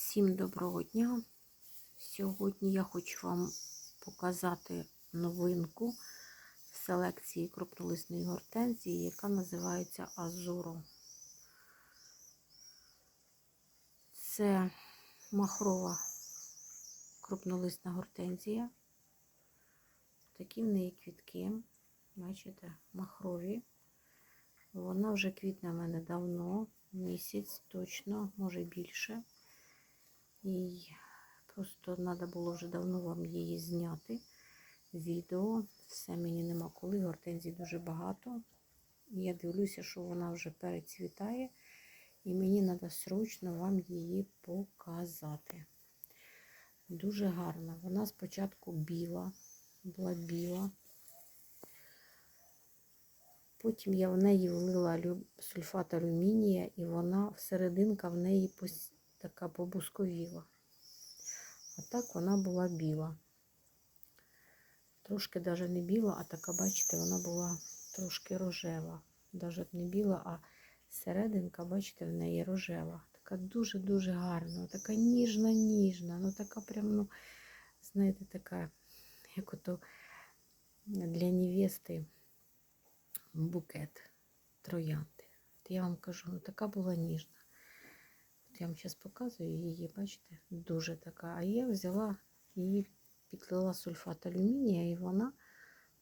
Всім доброго дня! Сьогодні я хочу вам показати новинку в селекції крупнолисної гортензії, яка називається Азуро. Це махрова крупнолисна гортензія. Такі в неї квітки, бачите, махрові. Вона вже квітне в мене давно, місяць точно, може більше. І просто треба було вже давно вам її зняти. Відео. Все мені нема коли. Гортензій дуже багато. Я дивлюся, що вона вже перецвітає. І мені треба срочно вам її показати. Дуже гарна. Вона спочатку біла, була біла. Потім я в неї влила сульфат алюмінія, і вона всерединка в неї така побусковіла. А так вона була біла. Трошки навіть не біла, а така, бачите, вона була трошки рожева. Навіть не біла, а серединка, бачите, в неї рожева. Така дуже-дуже гарна, така ніжна-ніжна. Ну така прям, ну, знаєте, така, як ото для невести букет троянди. Я вам кажу, ну така була ніжна. Я вам зараз показую її, бачите, дуже така. А я взяла її, підлила сульфат алюмінія, і вона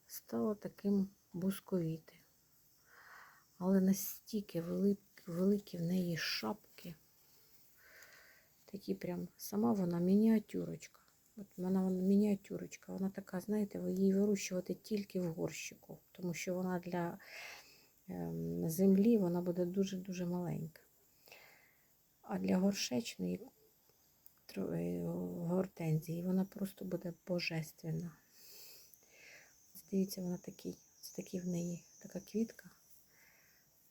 стала таким бусковіти. Але настільки великі, великі в неї шапки. Такі прям, сама вона мініатюрочка. От вона, вона мініатюрочка. Вона така, знаєте, ви її вирощувати тільки в горщику, тому що вона для ем, землі вона буде дуже-дуже маленька. А для горшечної гортензії вона просто буде божественна. Дивіться, вона такий, це такий в неї така квітка.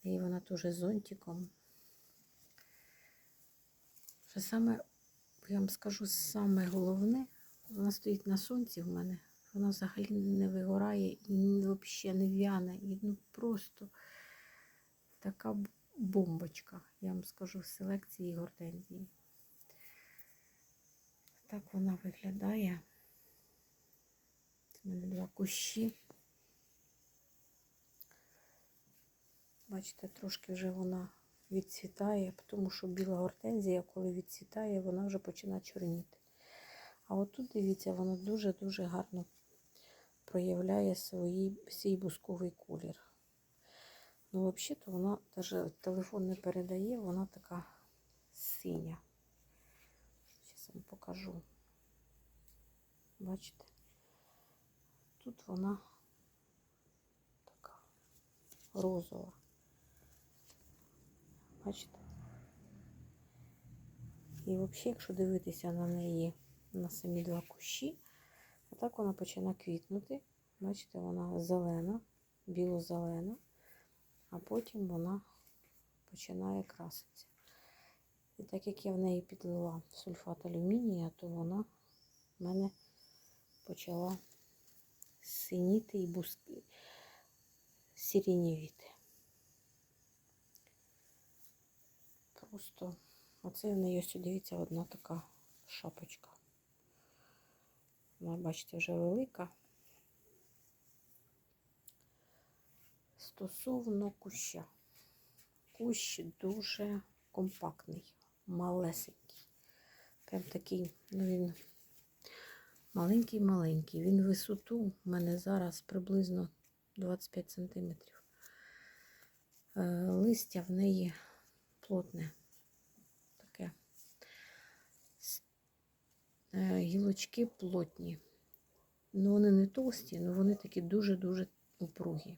І вона теж зонтиком. Що саме, я вам скажу, саме головне, вона стоїть на сонці в мене. Вона взагалі не вигорає і взагалі не в'яне. І ну просто така бомбочка, я вам скажу, в селекції гортензії. Так вона виглядає. У мене два кущі. Бачите, трошки вже вона відцвітає, тому що біла гортензія, коли відцвітає, вона вже починає чорніти. А отут, дивіться, вона дуже-дуже гарно проявляє свій, свій бусковий колір. Ну, взагалі-то вона навіть телефон не передає, вона така синя. Зараз вам покажу. Бачите? Тут вона така розова. Бачите? І взагалі, якщо дивитися на неї на самі два кущі, так вона починає квітнути. Бачите, вона зелена, біло-зелена а потім вона починає краситися. І так як я в неї підлила сульфат алюмінія, то вона в мене почала синіти і буски сірінівіти. Просто оце в неї ось дивіться одна така шапочка. Вона, бачите, вже велика. Стосовно куща. Кущ дуже компактний, малесенький. Прям такий, ну він маленький-маленький. Він висоту у мене зараз приблизно 25 см. Е, листя в неї плотне. Таке. Е, гілочки плотні. Ну, вони не товсті, але вони такі дуже-дуже упругі.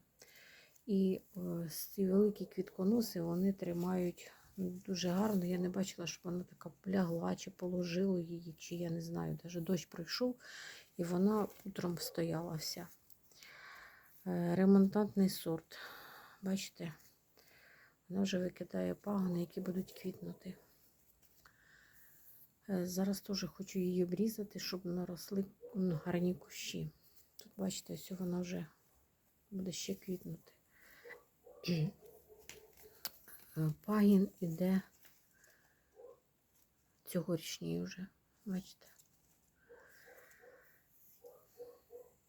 І е, ці великі квітконоси вони тримають дуже гарно. Я не бачила, щоб вона така лягла, чи положила її, чи я не знаю. Навіть дощ прийшов і вона утром стояла вся. Е, ремонтантний сорт. Бачите, вона вже викидає пагони, які будуть квітнути. Е, зараз теж хочу її обрізати, щоб наросли гарні кущі. Тут, бачите, ось вона вже буде ще квітнути. Пагін іде цьогорічній вже. Бачите?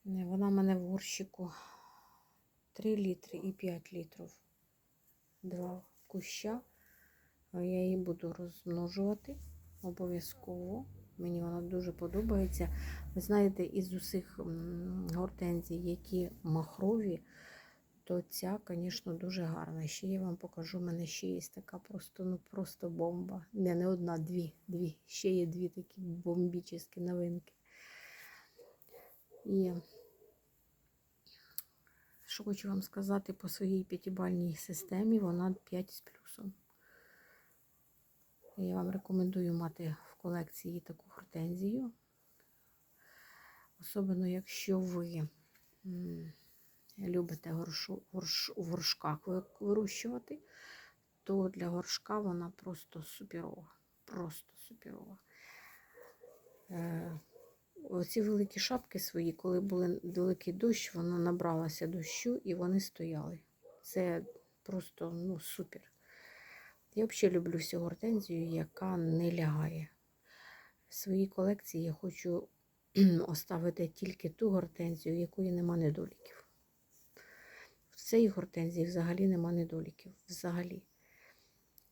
Вона в мене в горщику 3 літри і 5 літрів. Два куща. Я її буду розмножувати обов'язково. Мені вона дуже подобається. Ви знаєте, із усіх гортензій, які махрові, то ця, звісно, дуже гарна. Ще я вам покажу, в мене ще є така просто, ну просто бомба. Не, не одна, дві. дві. Ще є дві такі бомбічні новинки. І що хочу вам сказати по своїй п'ятибальній системі, вона 5 з плюсом. Я вам рекомендую мати в колекції таку гортензію. Особливо, якщо ви любите горшу, горш, у горшках вирощувати, то для горшка вона просто суперова. Просто суперова. Е, Оці великі шапки свої, коли був великий дощ, вона набралася дощу і вони стояли. Це просто ну, супер. Я взагалі люблю всю гортензію, яка не лягає. В своїй колекції я хочу оставити тільки ту гортензію, якої нема недоліків. Цій гортензії взагалі нема недоліків. Взагалі.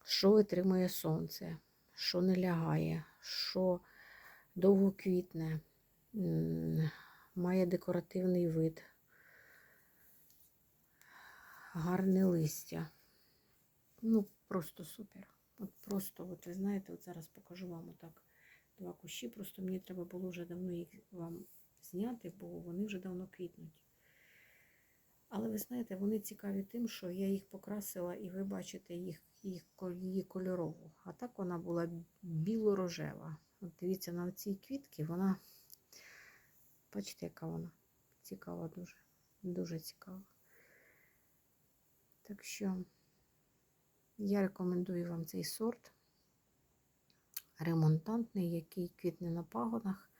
Що витримує сонце, що не лягає, що довго квітне, має декоративний вид, гарне листя. Ну, просто супер. От просто, от ви знаєте, от зараз покажу вам отак два кущі. Просто мені треба було вже давно їх вам зняти, бо вони вже давно квітнуть. Але ви знаєте, вони цікаві тим, що я їх покрасила, і ви бачите їх, їх її кольорову. А так вона була біло-рожева. От дивіться, на цій квітці вона, бачите, яка вона цікава дуже. Дуже цікава. Так що я рекомендую вам цей сорт ремонтантний, який квітне на пагонах.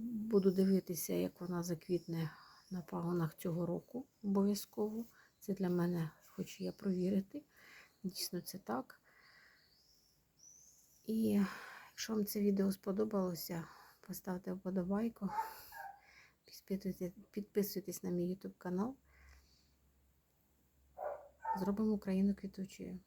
Буду дивитися, як вона заквітне на пагонах цього року обов'язково. Це для мене хочу я провірити. Дійсно, це так. І якщо вам це відео сподобалося, поставте вподобайку, підписуйтесь, на мій YouTube канал. Зробимо Україну квітучою.